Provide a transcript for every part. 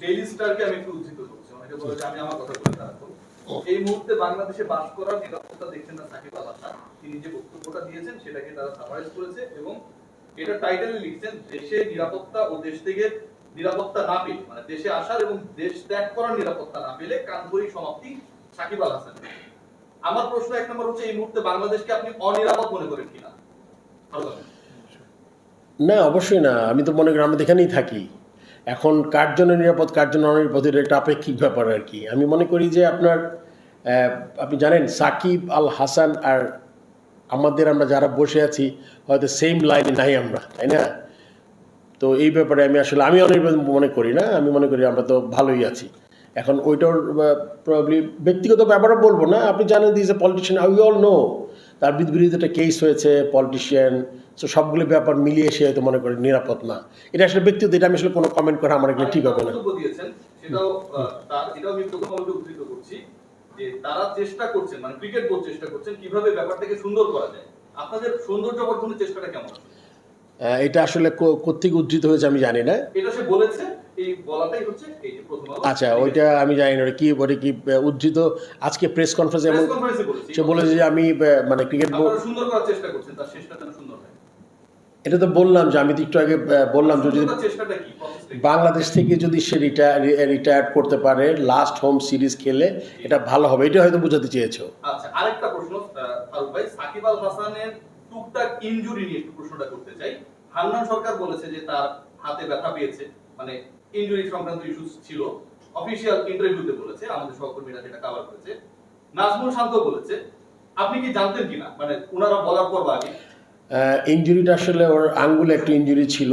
Daily স্টারকে আমি একটু উদ্ধৃত করছি। অনেকে বলে যে আমি আমার কথা বলে থাকব এই মুহূর্তে বাংলাদেশে বাস করার নিরাপত্তা দেখছেন না সাকিব আল হাসান তিনি যে বক্তব্যটা দিয়েছেন সেটাকে তারা সামারাইজ করেছে এবং এটা টাইটেলে লিখছেন দেশে নিরাপত্তা ও দেশ থেকে নিরাপত্তা না পেলে মানে দেশে আসার এবং দেশ ত্যাগ করার নিরাপত্তা না পেলে কানপুরি সমাপ্তি সাকিব আল হাসান আমার প্রশ্ন এক নম্বর হচ্ছে এই মুহূর্তে বাংলাদেশকে আপনি অনিরাপদ মনে করেন কিনা? না অবশ্যই না। আমি তো মনে করি আমরা এখানেই থাকি। এখন কার জন্য নিরাপদ, কার জন্য অনিরাপদ, এটা একটা আপেক্ষিক ব্যাপার আর কি। আমি মনে করি যে আপনার আপনি জানেন, সাকিব আল হাসান আর আমাদের আমরা যারা বসে আছি, হয়তো সেম লাইনে নাই আমরা, তাই না? তো এই ব্যাপারে আমি আসলে, আমি অনিরাপদ মনে করি না, আমি মনে করি আমরা তো ভালোই আছি। এখন ওইটার প্রবলি ব্যক্তিগত ব্যাপারে বলব না, আপনি জানেন this a politician we all know তার বিরুদ্ধে একটা কেস হয়েছে পলিটিশিয়ান সো সবগুলো ব্যাপার মিলিয়ে সে হয়তো মনে করে নিরাপদ না। এটা আসলে ব্যক্তিগত এটা আমি আসলে কোনো কমেন্ট করা আমার এখানে ঠিক হবে না। তার চেষ্টা করছেন মানে ক্রিকেট বোর্ড চেষ্টা করছেন কীভাবে ব্যাপারটাকে সুন্দর করা যায়। আপনাদের সৌন্দর্য বর্ধনের চেষ্টাটা কেমন এটা আসলে কো- কোত্থেকে উদ্ধৃত হয়েছে আমি জানি না। এটা সে বলেছে আচ্ছা ওইটা আমি জানি না কি ওটা কি উদ্ধৃত? আজকে প্রেস কনফারেন্সে সে বলেছে যে আমি মানে ক্রিকেট বোর্ড সুন্দর করার চেষ্টা করছেন তার সুন্দর এটা তো বললাম যে আমি তো একটু আগে বললাম যে যদি? বাংলাদেশ থেকে যদি সে রিটায়ার রিটায়ার করতে পারে লাস্ট হোম সিরিজ খেলে এটা ভালো হবে। এটা হয়তো বোঝাতে চেয়েছো। আচ্ছা আরেকটা প্রশ্ন ফারুক ভাই। সাকিব আল হাসানের টুকটাক ইনজুরি নিয়ে প্রশ্নটা করতে চাই। হান্নান সরকার বলেছে যে তার হাতে ব্যথা পেয়েছে মানে ইনজুরি সংক্রান্ত ইস্যু ছিল। অফিসিয়াল ইন্টারভিউতে বলেছে আমাদের সহকর্মীরা সেটা কভার করেছে। নাজমুল শান্ত বলেছে আপনি কি জানতেন কিনা? মানে ওনারা বলার পর আগে। ইঞ্জুরিটা আসলে ওর আঙ্গুলে একটু ইঞ্জুরি ছিল?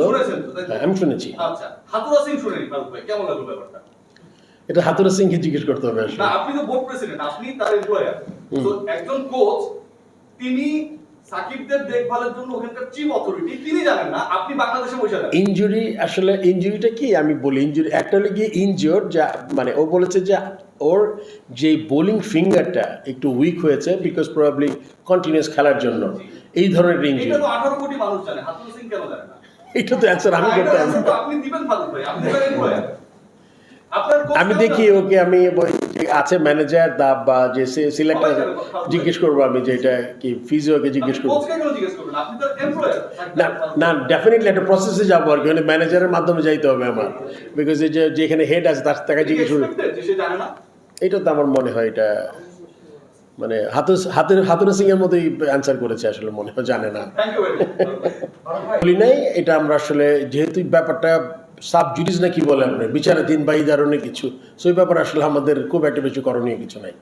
হ্যাঁ, আমি শুনেছি। এটা হাতুরা সিং শুনেনি কেমন এটা হাতুরা সিংকে জিজ্ঞেস করতে হবে আসলে। আপনি তো বোর্ড প্রেসিডেন্ট আপনি তার এমপ্লয়ার তো একজন কোচ তিনি সাকিবদের দেখভালের জন্য ওখানকার চিফ অথরিটি তিনি জানেন না আপনি বাংলাদেশে বসে আছেন। ইঞ্জুরি আসলে ইঞ্জুরিটা কি? আমি বলি ইঞ্জুরি একটা হলো গিয়ে ইনজিওর যা মানে ও বলেছে যে ওর যে বোলিং ফিঙ্গারটা একটু উইক হয়েছে বিকজ প্রবাবলি কন্টিনিউয়াস খেলার জন্য। এই ধরনের ইঞ্জুরি এটা তো 18 কোটি মানুষ জানে হাতুর সিং কেন জানে না? এটা তো অ্যান্সার আমি করতে আপনি দিবেন ভাই আপনি আমি দেখি ওকে আমি আছে ম্যানেজার দা বা যে সিলেক্টর জিজ্ঞেস করব আমি যে এটা কি ফিজিওকে জিজ্ঞেস করব। না না ডেফিনেটলি একটা প্রসেসে যাব আর কি। মানে ম্যানেজারের মাধ্যমে যাইতে হবে আমার। বিকজ এই যে যেখানে হেড আছে তার তাকে জিজ্ঞেস করব। এটা তো আমার মনে হয় এটা মানে হাতুর হাতের হাতুরা সিং এর মতোই অ্যান্সার করেছে আসলে মনে হয় জানে না। বলি নাই এটা আমরা আসলে যেহেতু ব্যাপারটা সাব জুডিস নাকি বলে আপনার বিচারাধীন বা এই ধরনের কিছু। সেই ব্যাপারে আসলে আমাদের খুব একটা বেশি করণীয় কিছু নাই।